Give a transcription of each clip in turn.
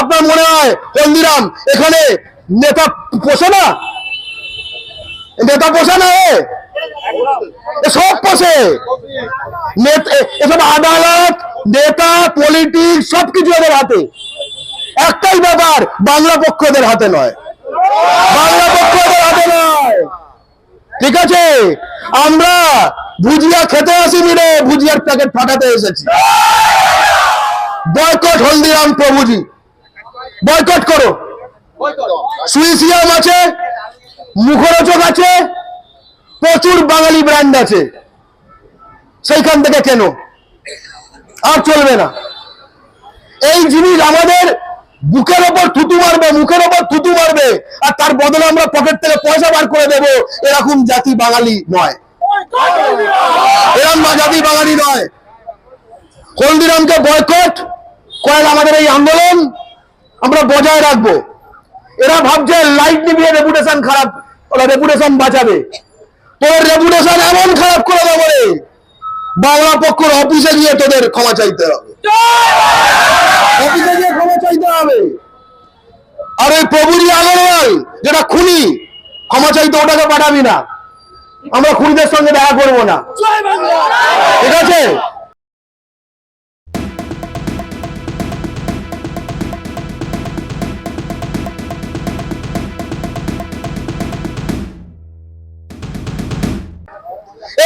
আপনার মনে হয় হলদিরাম এখানে নেতা পোষে না? নেতা পোষে না সব পোষে। এসব আদালত, নেতা, পলিটিক্স, সবকিছু এদের হাতে। একটাই ব্যাপার, বাংলা পক্ষ এদের হাতে নয়। বাংলা পক্ষ এদের হাতে নয়। ঠিক আছে? আমরা ভুজিয়া খেতে আসিনি রে, ভুজিয়ার প্যাকেট ফাটাতে এসেছি। বয়কট হলদিরাম প্রভুজি। বয়কট করো। সুইসিয়াম আছে, মুখরোচক আছে, প্রচুর বাঙালি ব্র্যান্ড আছে। সেইখান থেকে কেন। আর চলবে না। এই জিনিস আমাদের বুকের ওপর থুতু মারবে, মুখের ওপর থুতু মারবে, আর তার বদলে আমরা পকেট থেকে পয়সা বার করে দেব। এরকম জাতি বাঙালি নয়। এরকম জাতি বাঙালি নয়। হলদিরামকে বয়কট কয়েক আমাদের এই আন্দোলন। আমরা বজায় রাখব। এরা ভাবছে লাইট নিভিয়ে রেপুটেশন খারাপ, ওরা রেপুটেশন বাঁচাবে। তোর রেপুটেশন এমন খারাপ করে দেবো রে। বাংলা পক্ষর অফিসে গিয়ে তোদের ক্ষমা চাইতে হবে। অফিসে গিয়ে ক্ষমা চাইতে হবে। আর ওই প্রভুরি আগরওয়াল, যেটা খুনি, ক্ষমা চাইতে ওটাকে পাঠাবি না। আমরা খুনিদের সঙ্গে দেখা করব না। ঠিক আছে?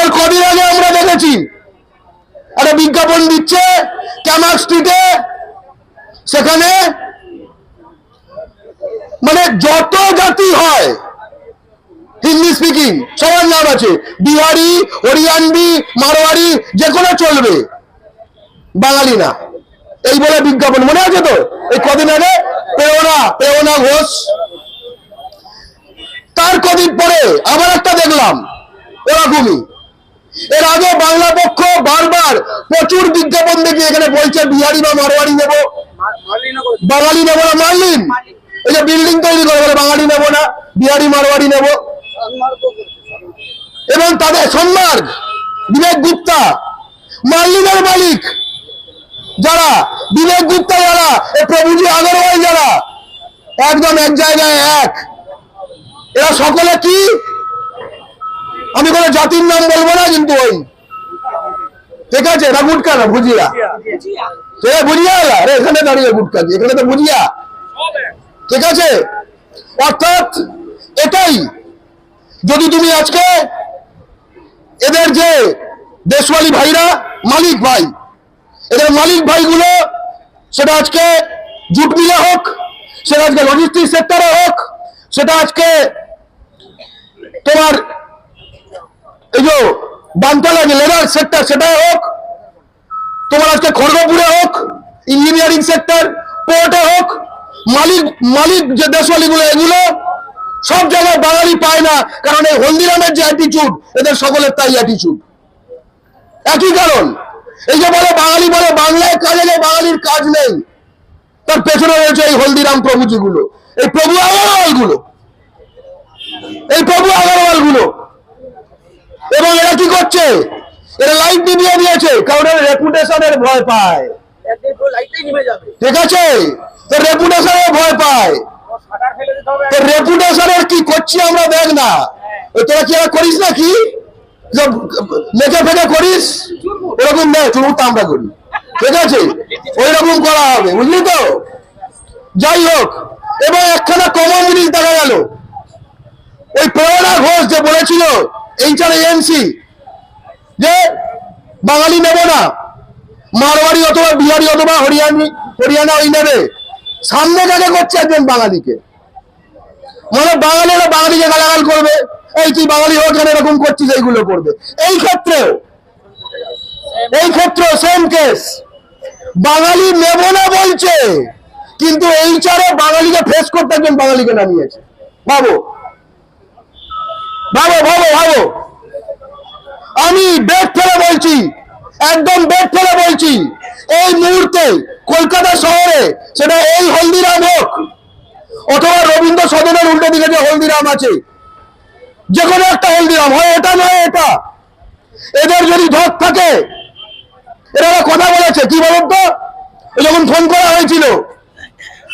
এর কদিন আগে আমরা দেখেছি। একটা বিজ্ঞাপন দিচ্ছে ক্যামাক স্ট্রিটে সেখানে মানে যত জাতি হয়, হিন্দি স্পিকিং সবার নাম আছে। বিহারি হরিয়ানবি মারোয়ারি যে কোনো চলবে। বাঙালি না। এই বলে বিজ্ঞাপন। মনে আছে তো? এই কদিন আগে প্রেরণা প্রেরণা ঘোষ। তার কদিন পরে আবার একটা দেখলাম ওরা ওরকমই। এর আগে বাংলা পক্ষ বারবার প্রচুর বিজ্ঞাপন দেখে এখানে বলছে, বিহারি বা মারোয়ারি নেব। বাঙালি নেব না, মারলিন। এই যে বিল্ডিং তৈরি করে বাঙালি নেব না, বিহারি, মারোয়ারি নেব। এবং তাদের সম্মার্গ বিবেক গুপ্তা, মার্লিনের মালিক যারা, বিবেক গুপ্তা যারা প্রভুজি আগরওয়াল যারা, একদম এক জায়গায় এক। এরা সকলে কি? আমি কোনো জাতির নাম বলব না কিন্তু ওই। ঠিক আছে? এরা গুটকা না, ভুজিয়া। সে বুঝিয়া আরে, এখানে দাঁড়িয়ে গুটকা কি? এখানে তো বুঝিয়া ঠিক আছে? অর্থাৎ এটাই। যদি তুমি আজকে এদের যে দেশওয়ালি ভাইরা, মালিক ভাই, এদের মালিক ভাইগুলো, সেটা আজকে জুট মিলে হোক, সেটা আজকে লজিস্টিক সেক্টরে হোক, সেটা আজকে তোমার এই যে বানতলা যে লেবার সেক্টর সেটাই হোক, তোমার আজকে খড়গপুরে হোক ইঞ্জিনিয়ারিং সেক্টর পোর্টে হোক, মালিক মালিক যে দেশওয়ালিগুলো এগুলো, সব জায়গায় বাঙালি পায় না, কারণ এই হলদিরামের যে অ্যাটিচিউড এদের সকলের তাই অ্যাটিচিউড একই কারণ, এই যে বলে বাঙালি বলে বাংলায় কাজে নেই, বাঙালির কাজ নেই। তার পেছনে রয়েছে এই হলদিরাম প্রভুজি গুলো এই প্রভু আগরওয়ালগুলো এই প্রভু এরা কি করছে? এরা লাইট নিভিয়ে দিয়েছে, কারণ রেপুটেশনের ভয় পায়। ঠিক আছে? তো রেপুটেশনের ভয় পায়। তো রেপুটেশনের কি করছি আমরা দেখ না। তোরা কি এরা করিস না কি লেখা ফেকে করিস? এরকম দেখ চুমুরটা আমরা করি। ঠিক আছে? ওই রকম করা হবে, বুঝলি তো? যাই হোক এবং একখানা কমন জিনিস দেখা গেল। ওই প্রেরণা ঘোষ যে বলেছিল এইচআর এএনসি যে বাঙালি নেব না মারোয়ারি অথবা বিহারি অথবা হরিয়ানি, হরিয়ানা ওই নেবে। সামনে কাকে করছে একজন বাঙালিকে? মানে বাঙালিরা বাঙালিকে গালাগাল করবে, এই তুই বাঙালি হোক কেন এরকম করছিস, এইগুলো করবে। এই ক্ষেত্রেও এই ক্ষেত্রেও সেম কেস বাঙালি নেব না বলছে, কিন্তু এই চারে বাঙালিকে ফেস করতে একজন বাঙালিকে নামিয়েছে। ভাবো। ভাবো ভাবো ভাবো। আমি বেড ফেলে বলছি, একদম বেড ফেলে বলছি, এই মুহূর্তে কলকাতা শহরে সেটা এই হলদিরাম হোক অথবা রবীন্দ্র সদনের উল্টো দিকে যে হলদিরাম আছে যে কোনো একটা হলদিরাম, হয় এটা নয় এটা। এদের যদি ধর থাকে, এরা কথা বলেছে, কি বলুন তো? যখন ফোন করা হয়েছিল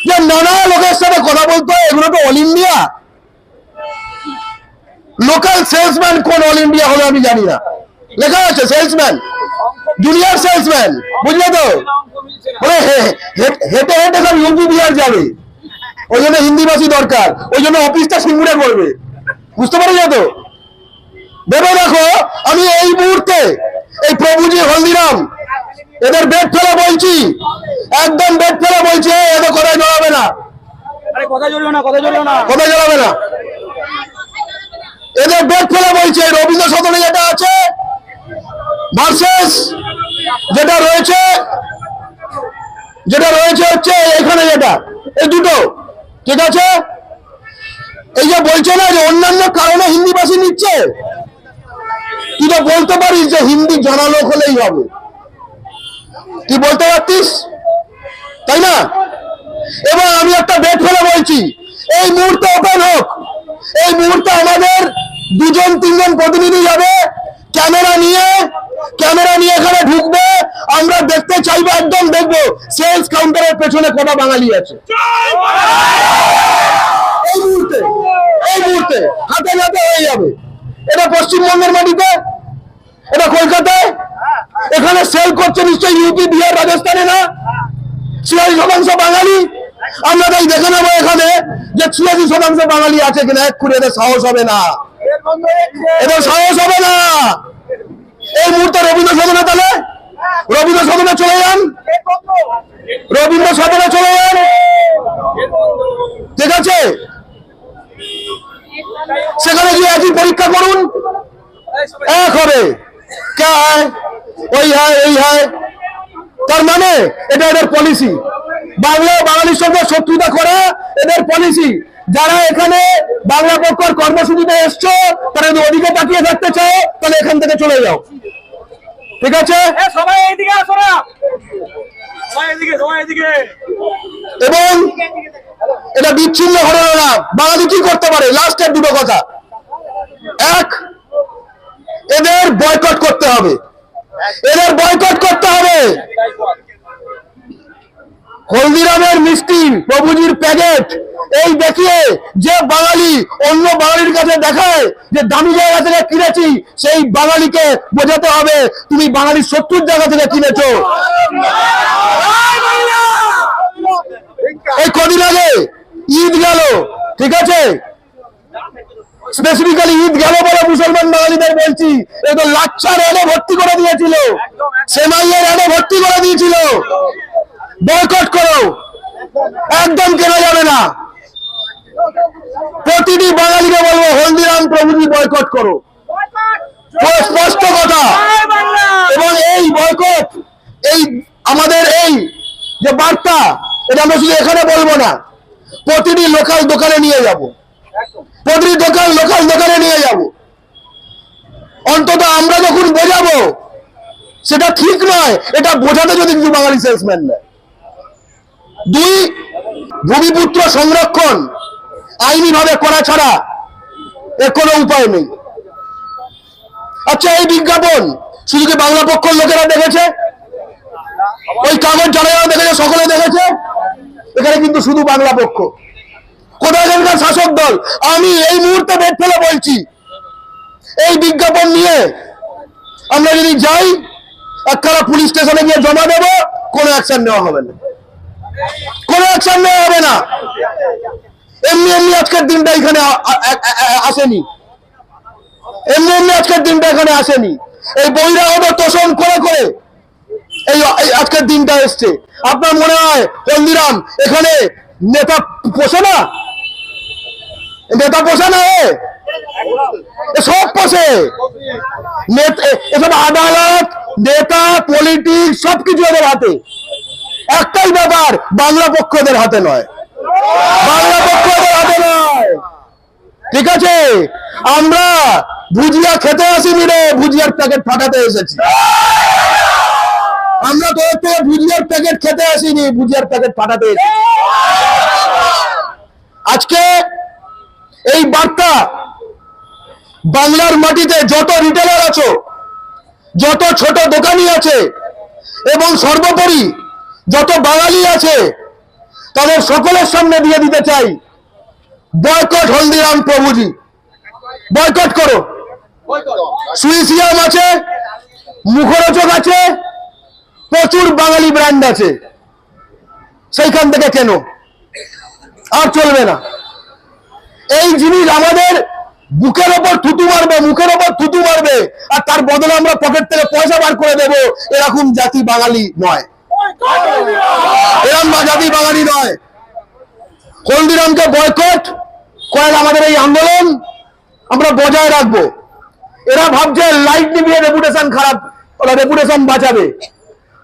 যে নানা লোকের সাথে কথা বলতো এগুলো তো অল ইন্ডিয়া। লোকাল সেলসম্যান কোন অল ইন্ডিয়া হলো আমি জানি না। লেখা আছে সেলসম্যান জুনিয়র সেলসম্যান বুঝলে তো? হেঁটে হেঁটে সব ইউপি বিহার যাবে। ওই জন্য হিন্দি ভাষী দরকার ওই জন্য অফিসটা সিঙ্গুরে করবে। বুঝতে পারো তো? ভেবে দেখো আমি এই মুহূর্তে এই প্রভুজি হলদিরাম এদের বেড ফেলা বলছি একদম বেড ফেলা বলছি এদের কথায় জড়াবে না। কথা জড়াবে না। এদের বেড ফেলা বলছে রবীন্দ্র সদনে যেটা আছে ভার্সেস, যেটা রয়েছে যেটা রয়েছে হচ্ছে এখানে যেটা, এই দুটো, ঠিক আছে? এই যে বলছে না যে অন্যান্য কারণে হিন্দি ভাষী নিচ্ছে? তুই তো বলতে পারিস যে হিন্দি জানা লোক হলেই হবে। তুই বলতে পারতিস? তাই না? এবং আমি একটা বেট ফেলে বলছি, এই মুহূর্তে ওপেন হোক। এই মুহূর্তে আমাদের দুজন, তিনজন প্রতিনিধি যাবে, ক্যামেরা নিয়ে ক্যামেরা নিয়ে এখানে ঢুকবে, আমরা দেখতে চাইব একদম দেখব সেলস কাউন্টারের পেছনে কটা বাঙালি আছে। এই মুহূর্তে এই মুহূর্তে, হাতে হাতে হয়ে যাবে। এটা পশ্চিমবঙ্গের মাটিতে, এটা কলকাতায়, এখানে সেল করছে নিশ্চয়ই ইউপি বিহার, রাজস্থানে না? ছিয়াশি শতাংশ বাঙালি। আমরা তাই দেখে নেব এখানে যে ছিয়াশি শতাংশ বাঙালি আছে কিনা এক করে এদের সাহস হবে না। এদের সাহস হবে না। এই মুহূর্তে রবীন্দ্র সদনে তাহলে? রবীন্দ্র সদনে চলে যান। রবীন্দ্র সদনে চলে যান। ঠিক আছে? সেখানে গিয়ে একই পরীক্ষা করুন। এক হবে। কে ওই হয়, এই হয়। তার মানে এটা এদের পলিসি বাংলা, বাঙালির সঙ্গে শত্রুতা করা এদের পলিসি যারা এখানে বাংলা পক্ষর কর্মসূচিতে এসছো, তারা যদি ওদিকে তাকিয়ে থাকতে চাও, তাহলে এখান থেকে চলে যাও। ঠিক আছে? সবাই এইদিকে আসো না। সবাই এদিকে সবাই এদিকে এবং এটা বিচ্ছিন্ন ঘটনা না। বাঙালি কি করতে পারে? লাস্টের দুটো কথা। এক এদের বয়কট করতে হবে। এদের বয়কট করতে হবে। হলদিরামের মিষ্টি প্রভুজির প্যাকেট। এই দেখিয়ে যে বাঙালি অন্য বাঙালির কাছে দেখায় যে দামি জায়গা থেকে কিনেছি, সেই বাঙালিকে বোঝাতে হবে তুমি বাঙালির শত্রুর জায়গা থেকে কিনেছো। এই কদিন আগে ঈদ গেল, ঠিক আছে? স্পেসিফিক্যালি ঈদ গেল বলে মুসলমান বাঙালিদের বলছি এই তো লাচ্ছার এনে ভর্তি করে দিয়েছিল, সেমাইয়ের এনে ভর্তি করে দিয়েছিল। বয়কট করো। একদম কেনা যাবে না। প্রতিটি বাঙালিকে বলব, হলদিরাম প্রভৃতি বয়কট করো। স্পষ্ট কথা। এবং এই বয়কট, এই আমাদের এই যে বার্তা, এটা আমরা শুধু এখানে বলব না, প্রতিটি লোকাল দোকানে নিয়ে যাব। প্রতিটি দোকান, লোকাল দোকানে নিয়ে যাব। অন্তত আমরা যখন বোঝাবো, সেটা ঠিক নয়, এটা বোঝাতে যদি কিছু বাঙালি সেলসম্যান নেয়। দুই ভূমিপুত্র সংরক্ষণ আইনিভাবে করা ছাড়া এর কোনো উপায় নেই। আচ্ছা এই বিজ্ঞাপন শুধু কি বাংলা পক্ষের লোকেরা দেখেছে? ওই কাগজ যারা দেখেছে, সকলে দেখেছে? এখানে কিন্তু শুধু বাংলা পক্ষ। কোথায় এখানকার শাসক দল? আমি এই মুহূর্তে বেড ফেলে বলছি, এই বিজ্ঞাপন নিয়ে আমরা যদি যাই, একখানা পুলিশ স্টেশনে গিয়ে জমা দেবো, কোনো অ্যাকশন নেওয়া হবে না। কোনো অ্যাকশন নেওয়া হবে না। এমনি এমনি আজকের দিনটা এখানে আসেনি। এমনি এমনি আজকের দিনটা এখানে আসেনি। এই বহিরাগত তোষণ করে করে এই আজকের দিনটা এসছে। আপনার মনে হয় হলদিরাম এখানে নেতা পোষে না? নেতা পোষে না সব পোষে। এসব আদালত, নেতা, পলিটিক্স, সবকিছু এদের হাতে। একটাই ব্যাপার, বাংলা পক্ষদের হাতে নয়। বাংলা পক্ষদের হাতে নয়। ঠিক আছে? আমরা ভুজিয়া খেতে আসিনি রে, ভুজিয়ার প্যাকেট ফাটাতে এসেছি। আমরা তোর থেকে ভুজিয়ার প্যাকেট খেতে আসিনি, ভুজিয়ার প্যাকেট ফাটাতে এসেছি। আজকে এই বার্তা, বাংলার মাটিতে যত রিটেলার আছো, যত ছোট দোকানি আছে, এবং সর্বোপরি যত বাঙালি আছে, তাদের সকলের সামনে দিয়ে দিতে চাই। বয়কট হলদিরাম প্রভুজি। বয়কট করো। সুইসিয়াম আছে, মুখরোচক আছে, প্রচুর বাঙালি ব্র্যান্ড আছে। সেইখান থেকে কেন। আর চলবে না। এই জিনিস আমাদের বুকের ওপর থুতু মারবে, মুখের ওপর থুতু মারবে, আর তার বদলে আমরা পকেট থেকে পয়সা বার করে দেব, এরকম জাতি বাঙালি নয়। এরকম বা- জাতি বাঙালি নয়। হলদিরামকে বয়কট কয়েক আমাদের এই আন্দোলন, আমরা বজায় রাখব। এরা ভাবছে লাইট নিভিয়ে রেপুটেশন খারাপ, ওরা রেপুটেশন বাঁচাবে।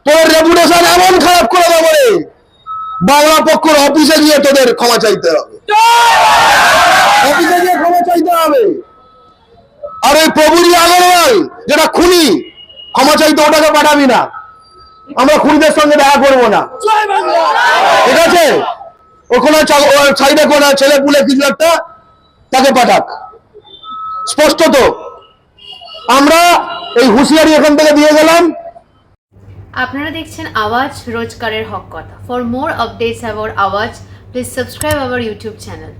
তোর রেপুটেশন এমন খারাপ করে দেবো রে, বাংলা পক্ষর অফিসে গিয়ে তোদের ক্ষমা চাইতে হবে। অফিসে গিয়ে ক্ষমা চাইতে হবে। আর ওই প্রভুজি আগরওয়াল, যেটা খুনি, ক্ষমা চাইতে ওটাকে পাঠাবি না। আমরা খুনিদের সঙ্গে দেখা করব না। ঠিক আছে? ওখানে সাইডে কোনো ছেলে পুলে কিছু একটা তাকে পাঠাক। স্পষ্ট তো? আমরা এই হুঁশিয়ারি এখান থেকে দিয়ে গেলাম। আপনারা দেখছেন আওয়াজ রোজকারের হক কথা। For more updates about Awaaz please subscribe our YouTube channel